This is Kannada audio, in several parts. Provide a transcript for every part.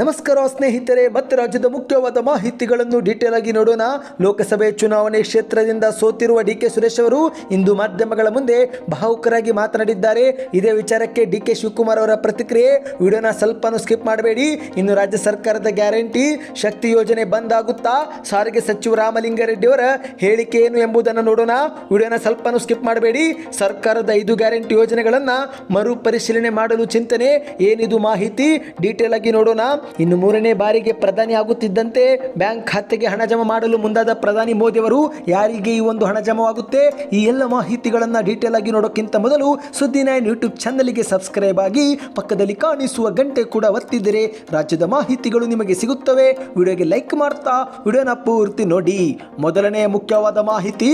ನಮಸ್ಕಾರ ಸ್ನೇಹಿತರೆ, ಮತ್ತೆ ರಾಜ್ಯದ ಮುಖ್ಯವಾದ ಮಾಹಿತಿಗಳನ್ನು ಡೀಟೇಲ್ ಆಗಿ ನೋಡೋಣ. ಲೋಕಸಭೆ ಚುನಾವಣೆ ಕ್ಷೇತ್ರದಿಂದ ಸೋತಿರುವ ಡಿ ಕೆ ಸುರೇಶ್ ಅವರು ಇಂದು ಮಾಧ್ಯಮಗಳ ಮುಂದೆ ಭಾವುಕರಾಗಿ ಮಾತನಾಡಿದ್ದಾರೆ. ಇದೇ ವಿಚಾರಕ್ಕೆ ಡಿ ಕೆ ಶಿವಕುಮಾರ್ ಅವರ ಪ್ರತಿಕ್ರಿಯೆ. ವಿಡಿಯೋನ ಸ್ವಲ್ಪನೂ ಸ್ಕಿಪ್ ಮಾಡಬೇಡಿ. ಇನ್ನು ರಾಜ್ಯ ಸರ್ಕಾರದ ಗ್ಯಾರಂಟಿ, ಶಕ್ತಿ ಯೋಜನೆ ಬಂದ್ ಆಗುತ್ತಾ? ಸಾರಿಗೆ ಸಚಿವ ರಾಮಲಿಂಗಾರೆಡ್ಡಿ ಅವರ ಹೇಳಿಕೆ ಏನು ಎಂಬುದನ್ನು ನೋಡೋಣ. ವಿಡಿಯೋನ ಸ್ವಲ್ಪನೂ ಸ್ಕಿಪ್ ಮಾಡಬೇಡಿ. ಸರ್ಕಾರದ ಐದು ಗ್ಯಾರಂಟಿ ಯೋಜನೆಗಳನ್ನು ಮರುಪರಿಶೀಲನೆ ಮಾಡಲು ಚಿಂತನೆ. ಏನಿದು ಮಾಹಿತಿ? ಡೀಟೇಲ್ ಆಗಿ ನೋಡೋಣ. ಇನ್ನು ಮೂರನೇ ಬಾರಿಗೆ ಪ್ರಧಾನಿ ಆಗುತ್ತಿದ್ದಂತೆ ಬ್ಯಾಂಕ್ ಖಾತೆಗೆ ಹಣ ಜಮಾ ಮಾಡಲು ಮುಂದಾದ ಪ್ರಧಾನಿ ಮೋದಿ ಅವರು ಯಾರಿಗೆ ಈ ಒಂದು ಹಣ ಜಮಾವಾಗುತ್ತೆ? ಈ ಎಲ್ಲ ಮಾಹಿತಿಗಳನ್ನು ಡೀಟೇಲ್ ಆಗಿ ನೋಡೋಕ್ಕಿಂತ ಮೊದಲು ಸುದ್ದಿ ನೈನ್ ಯೂಟ್ಯೂಬ್ ಚಾನಲ್ಗೆ ಸಬ್ಸ್ಕ್ರೈಬ್ ಆಗಿ ಪಕ್ಕದಲ್ಲಿ ಕಾಣಿಸುವ ಗಂಟೆ ಕೂಡ ಒತ್ತಿದ್ದರೆ ರಾಜ್ಯದ ಮಾಹಿತಿಗಳು ನಿಮಗೆ ಸಿಗುತ್ತವೆ. ವಿಡಿಯೋಗೆ ಲೈಕ್ ಮಾಡ್ತಾ, ವಿಡಿಯೋನ ಪೂರ್ತಿ ನೋಡಿ. ಮೊದಲನೇ ಮುಖ್ಯವಾದ ಮಾಹಿತಿ.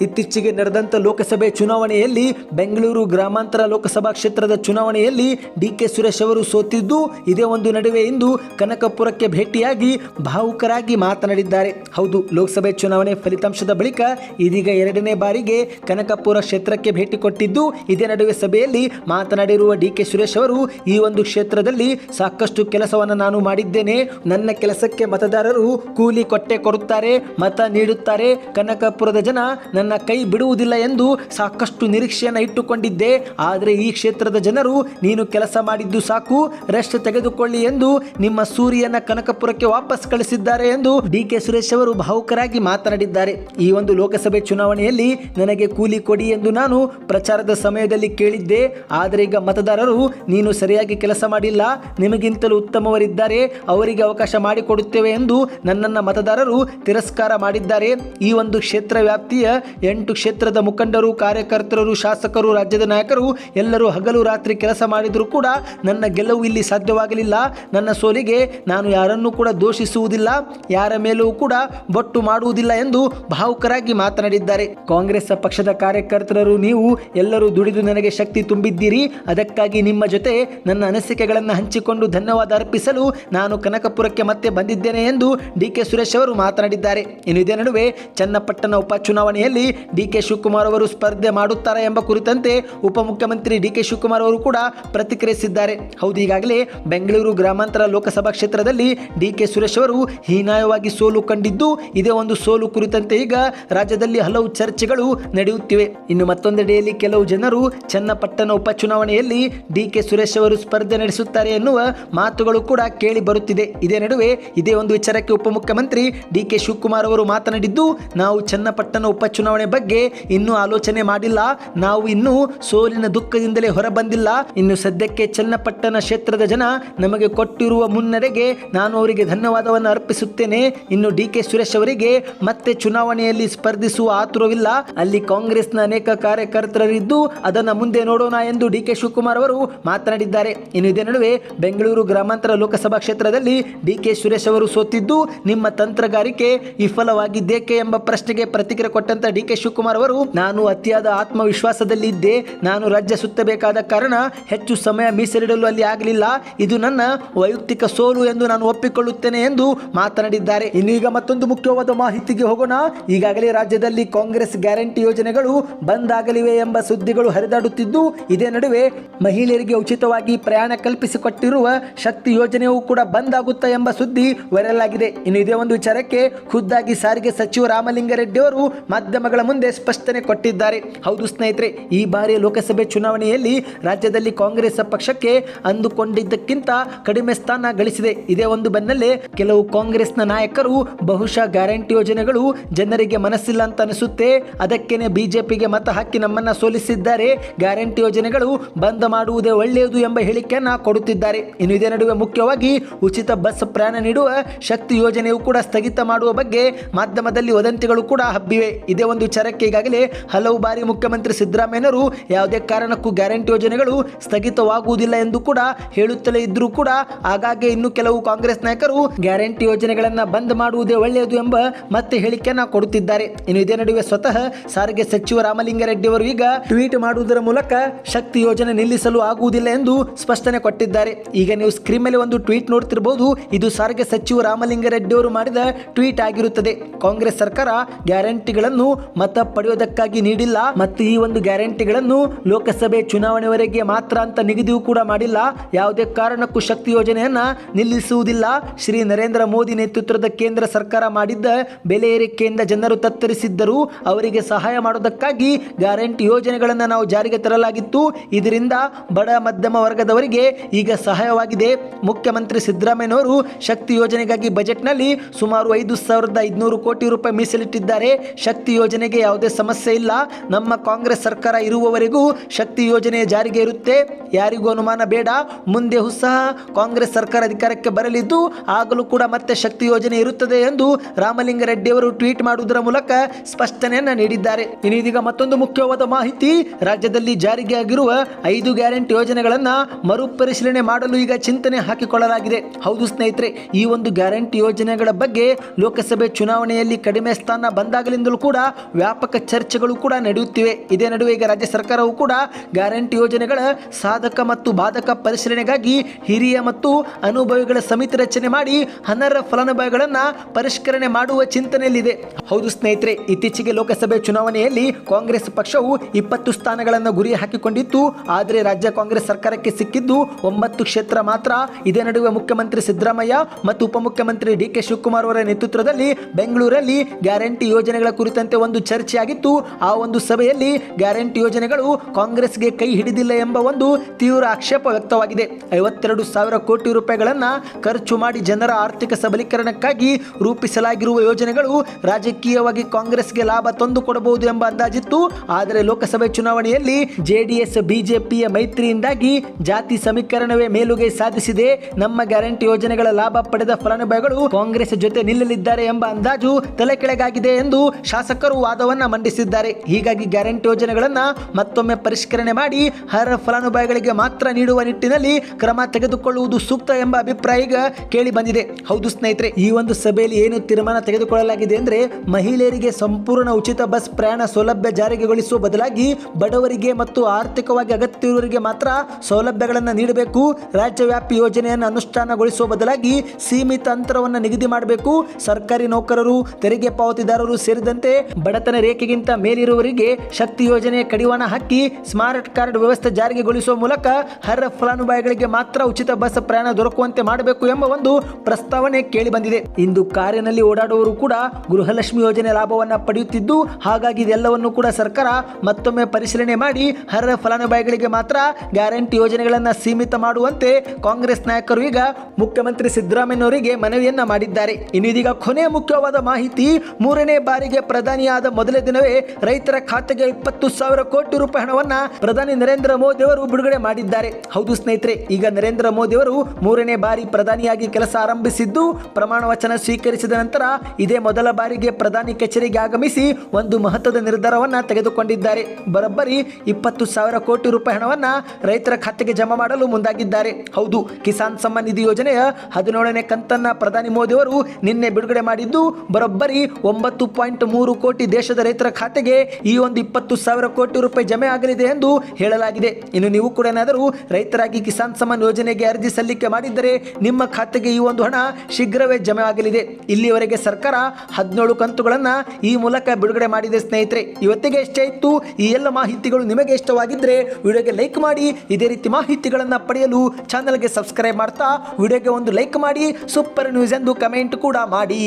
ಇತ್ತೀಚೆಗೆ ನಡೆದಂಥ ಲೋಕಸಭೆ ಚುನಾವಣೆಯಲ್ಲಿ ಬೆಂಗಳೂರು ಗ್ರಾಮಾಂತರ ಲೋಕಸಭಾ ಕ್ಷೇತ್ರದ ಚುನಾವಣೆಯಲ್ಲಿ ಡಿ ಕೆ ಸುರೇಶ್ ಅವರು ಸೋತಿದ್ದು ಇದೇ ಒಂದು ನಡುವೆ ಇಂದು ಕನಕಪುರಕ್ಕೆ ಭೇಟಿಯಾಗಿ ಭಾವುಕರಾಗಿ ಮಾತನಾಡಿದ್ದಾರೆ. ಹೌದು, ಲೋಕಸಭೆ ಚುನಾವಣೆ ಫಲಿತಾಂಶದ ಬಳಿಕ ಇದೀಗ ಎರಡನೇ ಬಾರಿಗೆ ಕನಕಪುರ ಕ್ಷೇತ್ರಕ್ಕೆ ಭೇಟಿ ಕೊಟ್ಟಿದ್ದು ಇದೇ ನಡುವೆ ಸಭೆಯಲ್ಲಿ ಮಾತನಾಡಿರುವ ಡಿ ಕೆ ಸುರೇಶ್ ಅವರು, ಈ ಒಂದು ಕ್ಷೇತ್ರದಲ್ಲಿ ಸಾಕಷ್ಟು ಕೆಲಸವನ್ನು ನಾನು ಮಾಡಿದ್ದೇನೆ. ನನ್ನ ಕೆಲಸಕ್ಕೆ ಮತದಾರರು ಕೂಲಿ ಕೊಟ್ಟೆ ಕೊಡುತ್ತಾರೆ, ಮತ ನೀಡುತ್ತಾರೆ. ಕನಕಪುರದ ಜನ ನನ್ನ ಕೈ ಬಿಡುವುದಿಲ್ಲ ಎಂದು ಸಾಕಷ್ಟು ನಿರೀಕ್ಷೆಯನ್ನು ಇಟ್ಟುಕೊಂಡಿದ್ದೆ. ಆದರೆ ಈ ಕ್ಷೇತ್ರದ ಜನರು, ನೀನು ಕೆಲಸ ಮಾಡಿದ್ದು ಸಾಕು ರೆಸ್ಟ್ ತೆಗೆದುಕೊಳ್ಳಿ ಎಂದು ನಿಮ್ಮ ಸೂರ್ಯನ ಕನಕಪುರಕ್ಕೆ ವಾಪಸ್ ಕಳಿಸಿದ್ದಾರೆ ಎಂದು ಡಿ ಕೆ ಸುರೇಶ್ ಅವರು ಭಾವುಕರಾಗಿ ಮಾತನಾಡಿದ್ದಾರೆ. ಈ ಒಂದು ಲೋಕಸಭೆ ಚುನಾವಣೆಯಲ್ಲಿ ನನಗೆ ಕೂಲಿ ಕೊಡಿ ಎಂದು ನಾನು ಪ್ರಚಾರದ ಸಮಯದಲ್ಲಿ ಕೇಳಿದ್ದೆ. ಆದರೆ ಈಗ ಮತದಾರರು, ನೀನು ಸರಿಯಾಗಿ ಕೆಲಸ ಮಾಡಿಲ್ಲ, ನಿಮಗಿಂತಲೂ ಉತ್ತಮವರಿದ್ದಾರೆ, ಅವರಿಗೆ ಅವಕಾಶ ಮಾಡಿಕೊಡುತ್ತೇವೆ ಎಂದು ನನ್ನನ್ನು ಮತದಾರರು ತಿರಸ್ಕಾರ ಮಾಡಿದ್ದಾರೆ. ಈ ಒಂದು ಕ್ಷೇತ್ರ ವ್ಯಾಪ್ತಿಯ ಎಂಟು ಕ್ಷೇತ್ರದ ಮುಖಂಡರು, ಕಾರ್ಯಕರ್ತರು, ಶಾಸಕರು, ರಾಜ್ಯದ ನಾಯಕರು, ಎಲ್ಲರೂ ಹಗಲು ರಾತ್ರಿ ಕೆಲಸ ಮಾಡಿದರೂ ಕೂಡ ನನ್ನ ಗೆಲುವು ಇಲ್ಲಿ ಸಾಧ್ಯವಾಗಲಿಲ್ಲ. ನನ್ನ ಸೋಲಿಗೆ ನಾನು ಯಾರನ್ನೂ ಕೂಡ ದೋಷಿಸುವುದಿಲ್ಲ. ಯಾರ ಮೇಲೂ ಕೂಡ ಬೊಟ್ಟು ಮಾಡುವುದಿಲ್ಲ ಎಂದು ಭಾವುಕರಾಗಿ ಮಾತನಾಡಿದ್ದಾರೆ. ಕಾಂಗ್ರೆಸ್ ಪಕ್ಷದ ಕಾರ್ಯಕರ್ತರು ನೀವು ಎಲ್ಲರೂ ದುಡಿದು ನನಗೆ ಶಕ್ತಿ ತುಂಬಿದ್ದೀರಿ. ಅದಕ್ಕಾಗಿ ನಿಮ್ಮ ಜೊತೆ ನನ್ನ ಅನಿಸಿಕೆಗಳನ್ನು ಹಂಚಿಕೊಂಡು ಧನ್ಯವಾದ ಅರ್ಪಿಸಲು ನಾನು ಕನಕಪುರಕ್ಕೆ ಮತ್ತೆ ಬಂದಿದ್ದೇನೆ ಎಂದು ಡಿ ಕೆ ಸುರೇಶ್ ಅವರು ಮಾತನಾಡಿದ್ದಾರೆ. ಇನ್ನು ಇದೇ ನಡುವೆ ಚನ್ನಪಟ್ಟಣ ಉಪಚುನಾವಣೆಯಲ್ಲಿ ಡಿ ಕೆ ಶಿವಕುಮಾರ್ ಅವರು ಸ್ಪರ್ಧೆ ಮಾಡುತ್ತಾರೆ ಎಂಬ ಕುರಿತಂತೆ ಉಪಮುಖ್ಯಮಂತ್ರಿ ಡಿ ಕೆ ಶಿವಕುಮಾರ್ ಅವರು ಕೂಡ ಪ್ರತಿಕ್ರಿಯಿಸಿದ್ದಾರೆ. ಹೌದು, ಈಗಾಗಲೇ ಬೆಂಗಳೂರು ಗ್ರಾಮಾಂತರ ಲೋಕಸಭಾ ಕ್ಷೇತ್ರದಲ್ಲಿ ಡಿ ಕೆ ಸುರೇಶ್ ಅವರು ಹೀನಾಯವಾಗಿ ಸೋಲು ಕಂಡಿದ್ದು, ಇದೇ ಒಂದು ಸೋಲು ಕುರಿತಂತೆ ಈಗ ರಾಜ್ಯದಲ್ಲಿ ಹಲವು ಚರ್ಚೆಗಳು ನಡೆಯುತ್ತಿವೆ. ಇನ್ನು ಮತ್ತೊಂದೆಡೆಯಲ್ಲಿ ಕೆಲವು ಜನರು ಚನ್ನಪಟ್ಟಣ ಉಪಚುನಾವಣೆಯಲ್ಲಿ ಡಿ ಕೆ ಸುರೇಶ್ ಅವರು ಸ್ಪರ್ಧೆ ನಡೆಸುತ್ತಾರೆ ಎನ್ನುವ ಮಾತುಗಳು ಕೂಡ ಕೇಳಿ ಬರುತ್ತಿದೆ. ಇದೇ ನಡುವೆ ಇದೇ ಒಂದು ವಿಚಾರಕ್ಕೆ ಉಪಮುಖ್ಯಮಂತ್ರಿ ಡಿ ಕೆ ಶಿವಕುಮಾರ್ ಅವರು ಮಾತನಾಡಿದ್ದು, ನಾವು ಚನ್ನಪಟ್ಟಣ ಉಪಚುನಾವಣೆ ಬಗ್ಗೆ ಇನ್ನೂ ಆಲೋಚನೆ ಮಾಡಿಲ್ಲ. ನಾವು ಇನ್ನೂ ಸೋಲಿನ ದುಃಖದಿಂದಲೇ ಹೊರಬಂದಿಲ್ಲ. ಇನ್ನು ಸದ್ಯಕ್ಕೆ ಚನ್ನಪಟ್ಟಣ ಕ್ಷೇತ್ರದ ಜನ ನಮಗೆ ಕೊಟ್ಟಿರುವ ಮುನ್ನಡೆಗೆ ನಾನು ಅವರಿಗೆ ಧನ್ಯವಾದವನ್ನು ಅರ್ಪಿಸುತ್ತೇನೆ. ಇನ್ನು ಡಿ ಕೆ ಸುರೇಶ್ ಅವರಿಗೆ ಮತ್ತೆ ಚುನಾವಣೆಯಲ್ಲಿ ಸ್ಪರ್ಧಿಸುವ ಆತುರವಿಲ್ಲ. ಅಲ್ಲಿ ಕಾಂಗ್ರೆಸ್ನ ಅನೇಕ ಕಾರ್ಯಕರ್ತರಿದ್ದು ಅದನ್ನು ಮುಂದೆ ನೋಡೋಣ ಎಂದು ಡಿ ಕೆ ಶಿವಕುಮಾರ್ ಅವರು ಮಾತನಾಡಿದ್ದಾರೆ. ಇನ್ನು ಇದೇ ನಡುವೆ ಬೆಂಗಳೂರು ಗ್ರಾಮಾಂತರ ಲೋಕಸಭಾ ಕ್ಷೇತ್ರದಲ್ಲಿ ಡಿ ಕೆ ಸುರೇಶ್ ಅವರು ಸೋತಿದ್ದು ನಿಮ್ಮ ತಂತ್ರಗಾರಿಕೆ ವಿಫಲವಾಗಿದ್ದೇಕೆ ಎಂಬ ಪ್ರಶ್ನೆಗೆ ಪ್ರತಿಕ್ರಿಯೆ ಕೊಟ್ಟಂತ ಡಿ ಕೆ ಶಿವಕುಮಾರ್ ಅವರು, ನಾನು ಅತಿಯಾದ ಆತ್ಮವಿಶ್ವಾಸದಲ್ಲಿದ್ದೆ. ನಾನು ರಾಜ್ಯ ಸುತ್ತಬೇಕಾದ ಕಾರಣ ಹೆಚ್ಚು ಸಮಯ ಮೀಸಲಿಡಲು ಅಲ್ಲಿ ಆಗಲಿಲ್ಲ. ಇದು ನನ್ನ ವೈಯಕ್ತಿಕ ಸೋಲು ಎಂದು ನಾನು ಒಪ್ಪಿಕೊಳ್ಳುತ್ತೇನೆ ಎಂದು ಮಾತನಾಡಿದ್ದಾರೆ. ಇನ್ನೀಗ ಮತ್ತೊಂದು ಮುಖ್ಯವಾದ ಮಾಹಿತಿಗೆ ಹೋಗೋಣ. ಈಗಾಗಲೇ ರಾಜ್ಯದಲ್ಲಿ ಕಾಂಗ್ರೆಸ್ ಗ್ಯಾರಂಟಿ ಯೋಜನೆಗಳು ಬಂದ್ ಆಗಲಿವೆ ಎಂಬ ಸುದ್ದಿಗಳು ಹರಿದಾಡುತ್ತಿದ್ದು, ಇದೇ ನಡುವೆ ಮಹಿಳೆಯರಿಗೆ ಉಚಿತವಾಗಿ ಪ್ರಯಾಣ ಕಲ್ಪಿಸಿಕೊಟ್ಟಿರುವ ಶಕ್ತಿ ಯೋಜನೆಯೂ ಕೂಡ ಬಂದ್ ಆಗುತ್ತಾ ಎಂಬ ಸುದ್ದಿ ವೈರಲ್ ಆಗಿದೆ. ಇನ್ನು ಇದೇ ಒಂದು ವಿಚಾರಕ್ಕೆ ಖುದ್ದಾಗಿ ಸಾರಿಗೆ ಸಚಿವ ರಾಮಲಿಂಗಾರೆಡ್ಡಿ ಅವರು ಮಾಧ್ಯಮಗಳ ಮುಂದೆ ಸ್ಪಷ್ಟನೆ ಕೊಟ್ಟಿದ್ದಾರೆ. ಹೌದು ಸ್ನೇಹಿತರೆ, ಈ ಬಾರಿ ಲೋಕಸಭೆ ಚುನಾವಣೆಯಲ್ಲಿ ರಾಜ್ಯದಲ್ಲಿ ಕಾಂಗ್ರೆಸ್ ಪಕ್ಷಕ್ಕೆ ಅಂದುಕೊಂಡಿದ್ದಕ್ಕಿಂತ ಕಡಿಮೆ ಸ್ಥಾನ ಗಳಿಸಿದೆ. ಇದೇ ಒಂದು ಬೆನ್ನಲ್ಲೇ ಕೆಲವು ಕಾಂಗ್ರೆಸ್ನ ನಾಯಕರು ಬಹುಶಃ ಗ್ಯಾರಂಟಿ ಯೋಜನೆಗಳು ಜನರಿಗೆ ಮನಸ್ಸಿಲ್ಲ ಅಂತ ಅನಿಸುತ್ತೆ. ಅದಕ್ಕೇನೆ ಬಿಜೆಪಿಗೆ ಮತ ಹಾಕಿ ನಮ್ಮನ್ನ ಸೋಲಿಸಿದ್ದಾರೆ. ಗ್ಯಾರಂಟಿ ಯೋಜನೆಗಳು ಬಂದ್ ಮಾಡುವುದೇ ಒಳ್ಳೆಯದು ಎಂಬ ಹೇಳಿಕೆಯನ್ನ ಕೊಡುತ್ತಿದ್ದಾರೆ. ಇನ್ನು ಇದೇ ನಡುವೆ ಮುಖ್ಯವಾಗಿ ಉಚಿತ ಬಸ್ ಪ್ರಯಾಣ ನೀಡುವ ಶಕ್ತಿ ಯೋಜನೆಯು ಕೂಡ ಸ್ಥಗಿತ ಮಾಡುವ ಬಗ್ಗೆ ಮಾಧ್ಯಮದಲ್ಲಿ ವದಂತಿಗಳು ಕೂಡ ಹಬ್ಬಿವೆ. ಇದೇ ಒಂದು ವಿಚಾರಕ್ಕೆ ಈಗಾಗಲೇ ಹಲವು ಬಾರಿ ಮುಖ್ಯಮಂತ್ರಿ ಸಿದ್ದರಾಮಯ್ಯನವರು ಯಾವುದೇ ಕಾರಣಕ್ಕೂ ಗ್ಯಾರಂಟಿ ಯೋಜನೆಗಳು ಸ್ಥಗಿತವಾಗುವುದಿಲ್ಲ ಎಂದು ಕೂಡ ಹೇಳುತ್ತಲೇ ಇದ್ದರೂ ಕೂಡ ಆಗಾಗ್ಗೆ ಇನ್ನು ಕೆಲವು ಕಾಂಗ್ರೆಸ್ ನಾಯಕರು ಗ್ಯಾರಂಟಿ ಯೋಜನೆಗಳನ್ನು ಬಂದ್ ಮಾಡುವುದೇ ಒಳ್ಳೆಯದು ಎಂಬ ಮತ್ತೆ ಹೇಳಿಕೆಯನ್ನ ಕೊಡುತ್ತಿದ್ದಾರೆ. ಇನ್ನು ಇದೇ ನಡುವೆ ಸ್ವತಃ ಸಾರಿಗೆ ಸಚಿವ ರಾಮಲಿಂಗಾರೆಡ್ಡಿ ಅವರು ಈಗ ಟ್ವೀಟ್ ಮಾಡುವುದರ ಮೂಲಕ ಶಕ್ತಿ ಯೋಜನೆ ನಿಲ್ಲಿಸಲು ಆಗುವುದಿಲ್ಲ ಎಂದು ಸ್ಪಷ್ಟನೆ ಕೊಟ್ಟಿದ್ದಾರೆ. ಈಗ ನೀವು ಸ್ಕ್ರೀನ್ ಮೇಲೆ ಒಂದು ಟ್ವೀಟ್ ನೋಡ್ತಿರಬಹುದು ಇದು ಸಾರಿಗೆ ಸಚಿವ ರಾಮಲಿಂಗಾರೆಡ್ಡಿ ಅವರು ಮಾಡಿದ ಟ್ವೀಟ್ ಆಗಿರುತ್ತದೆ. ಕಾಂಗ್ರೆಸ್ ಸರ್ಕಾರ ಗ್ಯಾರಂಟಿಗಳನ್ನು ಮತ ಪಡೆಯೋದಕ್ಕಾಗಿ ನೀಡಿಲ್ಲ ಮತ್ತು ಈ ಒಂದು ಗ್ಯಾರಂಟಿಗಳನ್ನು ಲೋಕಸಭೆ ಚುನಾವಣೆವರೆಗೆ ಮಾತ್ರ ಅಂತ ನಿಗದಿಯೂ ಕೂಡ ಮಾಡಿಲ್ಲ. ಯಾವುದೇ ಕಾರಣಕ್ಕೂ ಶಕ್ತಿ ಯೋಜನೆಯನ್ನ ನಿಲ್ಲಿಸುವುದಿಲ್ಲ. ಶ್ರೀ ನರೇಂದ್ರ ಮೋದಿ ನೇತೃತ್ವದ ಕೇಂದ್ರ ಸರ್ಕಾರ ಮಾಡಿದ್ದ ಬೆಲೆ ಏರಿಕೆಯಿಂದ ಜನರು ತತ್ತರಿಸಿದ್ದರು ಅವರಿಗೆ ಸಹಾಯ ಮಾಡೋದಕ್ಕಾಗಿ ಗ್ಯಾರಂಟಿ ಯೋಜನೆಗಳನ್ನು ನಾವು ಜಾರಿಗೆ ತರಲಾಗಿತ್ತು. ಇದರಿಂದ ಬಡ ಮಧ್ಯಮ ವರ್ಗದವರಿಗೆ ಈಗ ಸಹಾಯವಾಗಿದೆ. ಮುಖ್ಯಮಂತ್ರಿ ಸಿದ್ದರಾಮಯ್ಯನವರು ಶಕ್ತಿ ಯೋಜನೆಗಾಗಿ ಬಜೆಟ್ನಲ್ಲಿ ಸುಮಾರು ಐದು ಸಾವಿರದ ಐದುನೂರು ಕೋಟಿ ರೂಪಾಯಿ ಮೀಸಲಿಟ್ಟಿದ್ದಾರೆ. ಶಕ್ತಿ ಯೋಜನೆಗೆ ಯಾವುದೇ ಸಮಸ್ಯೆ ಇಲ್ಲ. ನಮ್ಮ ಕಾಂಗ್ರೆಸ್ ಸರ್ಕಾರ ಇರುವವರೆಗೂ ಶಕ್ತಿ ಯೋಜನೆ ಜಾರಿಗೆ ಇರುತ್ತೆ. ಯಾರಿಗೂ ಅನುಮಾನ ಬೇಡ. ಮುಂದೆ ಸಹ ಕಾಂಗ್ರೆಸ್ ಸರ್ಕಾರ ಅಧಿಕಾರಕ್ಕೆ ಬರಲಿದ್ದು ಆಗಲೂ ಕೂಡ ಮತ್ತೆ ಶಕ್ತಿ ಯೋಜನೆ ಇರುತ್ತದೆ ಎಂದು ರಾಮಲಿಂಗಾರೆಡ್ಡಿ ಅವರು ಟ್ವೀಟ್ ಮಾಡುವುದರ ಮೂಲಕ ಸ್ಪಷ್ಟನೆಯನ್ನು ನೀಡಿದ್ದಾರೆ. ಇದೀಗ ಮತ್ತೊಂದು ಮುಖ್ಯವಾದ ಮಾಹಿತಿ, ರಾಜ್ಯದಲ್ಲಿ ಜಾರಿಗೆ ಆಗಿರುವ ಐದು ಗ್ಯಾರಂಟಿ ಯೋಜನೆಗಳನ್ನು ಮರುಪರಿಶೀಲನೆ ಮಾಡಲು ಈಗ ಚಿಂತನೆ ಹಾಕಿಕೊಳ್ಳಲಾಗಿದೆ. ಹೌದು ಸ್ನೇಹಿತರೆ, ಈ ಒಂದು ಗ್ಯಾರಂಟಿ ಯೋಜನೆಗಳ ಬಗ್ಗೆ ಲೋಕಸಭೆ ಚುನಾವಣೆಯಲ್ಲಿ ಕಡಿಮೆ ಸ್ಥಾನ ಬಂದಾಗಲಿಂದಲೂ ಕೂಡ ವ್ಯಾಪಕ ಚರ್ಚೆಗಳು ಕೂಡ ನಡೆಯುತ್ತಿವೆ. ಇದೇ ನಡುವೆ ಈಗ ರಾಜ್ಯ ಸರ್ಕಾರವು ಕೂಡ ಗ್ಯಾರಂಟಿ ಯೋಜನೆಗಳ ಸಾಧಕ ಮತ್ತು ಬಾಧಕ ಪರಿಶೀಲನೆಗಾಗಿ ಹಿರಿಯ ಮತ್ತು ಅನುಭವಿಗಳ ಸಮಿತಿ ರಚನೆ ಮಾಡಿ ಅನರ್ಹ ಫಲಾನುಭವಿಗಳನ್ನು ಪರಿಷ್ಕರಣೆ ಮಾಡುವ ಚಿಂತನೆಯಲ್ಲಿದೆ. ಹೌದು ಸ್ನೇಹಿತರೆ, ಇತ್ತೀಚೆಗೆ ಲೋಕಸಭೆ ಚುನಾವಣೆಯಲ್ಲಿ ಕಾಂಗ್ರೆಸ್ ಪಕ್ಷವು ಇಪ್ಪತ್ತು ಸ್ಥಾನಗಳನ್ನು ಗುರಿ ಹಾಕಿಕೊಂಡಿತ್ತು. ಆದರೆ ರಾಜ್ಯ ಕಾಂಗ್ರೆಸ್ ಸರ್ಕಾರಕ್ಕೆ ಸಿಕ್ಕಿದ್ದು ಒಂಬತ್ತು ಕ್ಷೇತ್ರ ಮಾತ್ರ. ಇದೇ ನಡುವೆ ಮುಖ್ಯಮಂತ್ರಿ ಸಿದ್ದರಾಮಯ್ಯ ಮತ್ತು ಉಪಮುಖ್ಯಮಂತ್ರಿ ಡಿ ಕೆ ಶಿವಕುಮಾರ್ ಅವರ ನೇತೃತ್ವದಲ್ಲಿ ಬೆಂಗಳೂರಲ್ಲಿ ಗ್ಯಾರಂಟಿ ಯೋಜನೆಗಳ ಕುರಿತಂತೆ ಒಂದು ಚರ್ಚೆಯಾಗಿತ್ತು. ಆ ಒಂದು ಸಭೆಯಲ್ಲಿ ಗ್ಯಾರಂಟಿ ಯೋಜನೆಗಳು ಕಾಂಗ್ರೆಸ್ಗೆ ಕೈ ಹಿಡಿದಿಲ್ಲ ಎಂಬ ಒಂದು ತೀವ್ರ ಆಕ್ಷೇಪ ವ್ಯಕ್ತವಾಗಿದೆ. ಐವತ್ತೆರಡು ಸಾವಿರ ಕೋಟಿ ರೂಪಾಯಿಗಳನ್ನು ಖರ್ಚು ಮಾಡಿ ಜನರ ಆರ್ಥಿಕ ಸಬಲೀಕರಣಕ್ಕಾಗಿ ರೂಪಿಸಲಾಗಿರುವ ಯೋಜನೆಗಳು ರಾಜಕೀಯವಾಗಿ ಕಾಂಗ್ರೆಸ್ಗೆ ಲಾಭ ತಂದು ಕೊಡಬಹುದು ಎಂಬ ಅಂದಾಜಿತ್ತು. ಆದರೆ ಲೋಕಸಭೆ ಚುನಾವಣೆಯಲ್ಲಿ ಜೆಡಿಎಸ್, ಬಿಜೆಪಿಯ ಮೈತ್ರಿಯಿಂದಾಗಿ ಜಾತಿ ಸಮೀಕರಣವೇ ಮೇಲುಗೈ ಸಾಧಿಸಿದೆ. ನಮ್ಮ ಗ್ಯಾರಂಟಿ ಯೋಜನೆಗಳ ಲಾಭ ಪಡೆದ ಫಲಾನುಭವಿಗಳು ಕಾಂಗ್ರೆಸ್ ಜೊತೆ ನಿಲ್ಲಲಿದ್ದಾರೆ ಎಂಬ ಅಂದಾಜು ತಲೆ ಕೆಳಗಾಗಿದೆ ಎಂದು ಶಾಸಕರು ವಾದವನ್ನ ಮಂಡಿಸಿದ್ದಾರೆ. ಹೀಗಾಗಿ ಗ್ಯಾರಂಟಿ ಯೋಜನೆಗಳನ್ನ ಮತ್ತೊಮ್ಮೆ ಪರಿಷ್ಕರಣೆ ಮಾಡಿ ಅರ್ಹ ಫಲಾನುಭವಿಗಳಿಗೆ ಮಾತ್ರ ನೀಡುವ ನಿಟ್ಟಿನಲ್ಲಿ ಕ್ರಮ ತೆಗೆದುಕೊಳ್ಳುವುದು ಸೂಕ್ತ ಎಂಬ ಅಭಿಪ್ರಾಯ ಈಗ ಕೇಳಿ ಬಂದಿದೆ. ಹೌದು ಸ್ನೇಹಿತರೆ, ಈ ಒಂದು ಸಭೆಯಲ್ಲಿ ಏನು ತೀರ್ಮಾನ ತೆಗೆದುಕೊಳ್ಳಲಾಗಿದೆ ಅಂದ್ರೆ ಮಹಿಳೆಯರಿಗೆ ಸಂಪೂರ್ಣ ಉಚಿತ ಬಸ್ ಪ್ರಯಾಣ ಸೌಲಭ್ಯ ಜಾರಿಗೆಗೊಳಿಸುವ ಬದಲಾಗಿ ಬಡವರಿಗೆ ಮತ್ತು ಆರ್ಥಿಕವಾಗಿ ಅಗತ್ಯವಿರುವವರಿಗೆ ಮಾತ್ರ ಸೌಲಭ್ಯಗಳನ್ನು ನೀಡಬೇಕು. ರಾಜ್ಯವ್ಯಾಪಿ ಯೋಜನೆಯನ್ನು ಅನುಷ್ಠಾನಗೊಳಿಸುವ ಬದಲಾಗಿ ಸೀಮಿತ ಅಂತರವನ್ನು ನಿಗದಿ ಮಾಡಬೇಕು. ಸರ್ಕಾರಿ ನೌಕರರು, ತೆರಿಗೆ ಪಾವತಿದಾರರು ಸೇರಿದಂತೆ ಬಡತನ ರೇಖೆಗಿಂತ ಮೇಲಿರುವವರಿಗೆ ಶಕ್ತಿ ಯೋಜನೆ ಕಡಿವಾಣ ಹಾಕಿ ಸ್ಮಾರ್ಟ್ ಕಾರ್ಡ್ ವ್ಯವಸ್ಥೆ ಜಾರಿಗೆಗೊಳಿಸುವ ಮೂಲಕ ಅರ್ಹ ಫಲಾನುಭವಿಗಳಿಗೆ ಮಾತ್ರ ಉಚಿತ ಬಸ್ ಪ್ರಯಾಣ ದೊರಕುವಂತೆ ಮಾಡಬೇಕು ಎಂಬ ಒಂದು ಪ್ರಸ್ತಾವನೆ ಕೇಳಿ ಬಂದಿದೆ ಇಂದು ಕಾರಿನಲ್ಲಿ ಓಡಾಡುವವರು ಕೂಡ ಗೃಹಲಕ್ಷ್ಮಿ ಯೋಜನೆ ಲಾಭವನ್ನ ಪಡೆಯುತ್ತಿದ್ದು, ಹಾಗಾಗಿ ಇದೆಲ್ಲವನ್ನು ಕೂಡ ಸರ್ಕಾರ ಮತ್ತೊಮ್ಮೆ ಪರಿಶೀಲನೆ ಮಾಡಿ ಅರ್ಹ ಫಲಾನುಭವಿಗಳಿಗೆ ಮಾತ್ರ ಗ್ಯಾರಂಟಿ ಯೋಜನೆಗಳನ್ನು ಸೀಮಿತ ಮಾಡುವಂತೆ ಕಾಂಗ್ರೆಸ್ ನಾಯಕರು ಈಗ ಮುಖ್ಯಮಂತ್ರಿ ಸಿದ್ದರಾಮಯ್ಯನವರಿಗೆ ಮನವಿಯನ್ನ ಮಾಡಿದ್ದಾರೆ. ಇನ್ನು ಇದೀಗ ಕೊನೆಯ ಮುಖ್ಯವಾದ ಮಾಹಿತಿ, ಮೂರನೇ ಬಾರಿಗೆ ಪ್ರಧಾನಿಯಾದ ಮೊದಲ ದಿನವೇ ರೈತರ ಖಾತೆಗೆ ಇಪ್ಪತ್ತು ಸಾವಿರ ಕೋಟಿ ರೂಪಾಯಿ ಹಣವನ್ನ ಪ್ರಧಾನಿ ನರೇಂದ್ರ ಮೋದಿ ಅವರು ಬಿಡುಗಡೆ ಮಾಡಿದ್ದಾರೆ. ಹೌದು ಸ್ನೇಹಿತರೆ, ಈಗ ನರೇಂದ್ರ ಮೋದಿ ಅವರು ಮೂರನೇ ಬಾರಿ ಪ್ರಧಾನಿಯಾಗಿ ಕೆಲಸ ಆರಂಭಿಸಿದ್ದು ಪ್ರಮಾಣ ವಚನ ಸ್ವೀಕರಿಸಿದ ನಂತರ ಇದೇ ಮೊದಲ ಬಾರಿಗೆ ಪ್ರಧಾನಿ ಕಚೇರಿಗೆ ಆಗಮಿಸಿ ಒಂದು ಮಹತ್ವದ ನಿರ್ಧಾರವನ್ನ ತೆಗೆದುಕೊಂಡಿದ್ದಾರೆ. ಬರೋಬ್ಬರಿ ಇಪ್ಪತ್ತು ಸಾವಿರ ಕೋಟಿ ರೂಪಾಯಿ ಹಣವನ್ನ ರೈತರ ಖಾತೆಗೆ ಜಮಾ ಮಾಡಲು ಮುಂದಾಗಿದ್ದಾರೆ. ಹೌದು, ಕಿಸಾನ್ ಸಮ್ಮಾನ್ ನಿಧಿ ಯೋಜನೆಯ ಹದಿನೇಳನೇ ಕಂತನ್ನ ಪ್ರಧಾನಿ ಮೋದಿ ಅವರು ನಿನ್ನೆ ಬಿಡುಗಡೆ ಮಾಡಿದ್ದು ಬರೋಬ್ಬರಿ ಒಂಬತ್ತು ಪಾಯಿಂಟ್ ಮೂರು ಕೋಟಿ ದೇಶದ ರೈತರ ಖಾತೆಗೆ ಈ ಒಂದು ಇಪ್ಪತ್ತು ಸಾವಿರ ಕೋಟಿ ರೂಪಾಯಿ ಜಮೆ ಆಗಲಿದೆ ಎಂದು ಹೇಳಲಾಗಿದೆ. ಇನ್ನು ನೀವು ಕೂಡ ಏನಾದರೂ ರೈತರಾಗಿ ಕಿಸಾನ್ ಸಮ್ಮಾನ್ ಯೋಜನೆಗೆ ಅರ್ಜಿ ಸಲ್ಲಿಕೆ ಮಾಡಿದ್ದರೆ ನಿಮ್ಮ ಖಾತೆಗೆ ಈ ಒಂದು ಹಣ ಶೀಘ್ರವೇ ಜಮೆ ಆಗಲಿದೆ. ಇಲ್ಲಿಯವರೆಗೆ ಸರ್ಕಾರ ಹದಿನೇಳು ಕಂತುಗಳನ್ನು ಈ ಮೂಲಕ ಬಿಡುಗಡೆ ಮಾಡಿದೆ ಸ್ನೇಹಿತರೆ. ಇವತ್ತಿಗೆ ಎಷ್ಟೇ ಇತ್ತು, ಈ ಎಲ್ಲ ಮಾಹಿತಿಗಳು ನಿಮಗೆ ಇಷ್ಟವಾಗಿದ್ದರೆ ವಿಡಿಯೋಗೆ ಲೈಕ್ ಮಾಡಿ, ಇದೇ ರೀತಿ ಮಾಹಿತಿಗಳನ್ನು ಪಡೆಯಲು ಚಾನಲ್ಗೆ ಸಬ್ಸ್ಕ್ರೈಬ್ ಮಾಡ್ತಾ, ವಿಡಿಯೋಗೆ ಒಂದು ಲೈಕ್ ಮಾಡಿ, ಸೂಪರ್ ನ್ಯೂಸ್ ಎಂದು ಕಮೆಂಟ್ ಕೂಡ ಮಾಡಿ.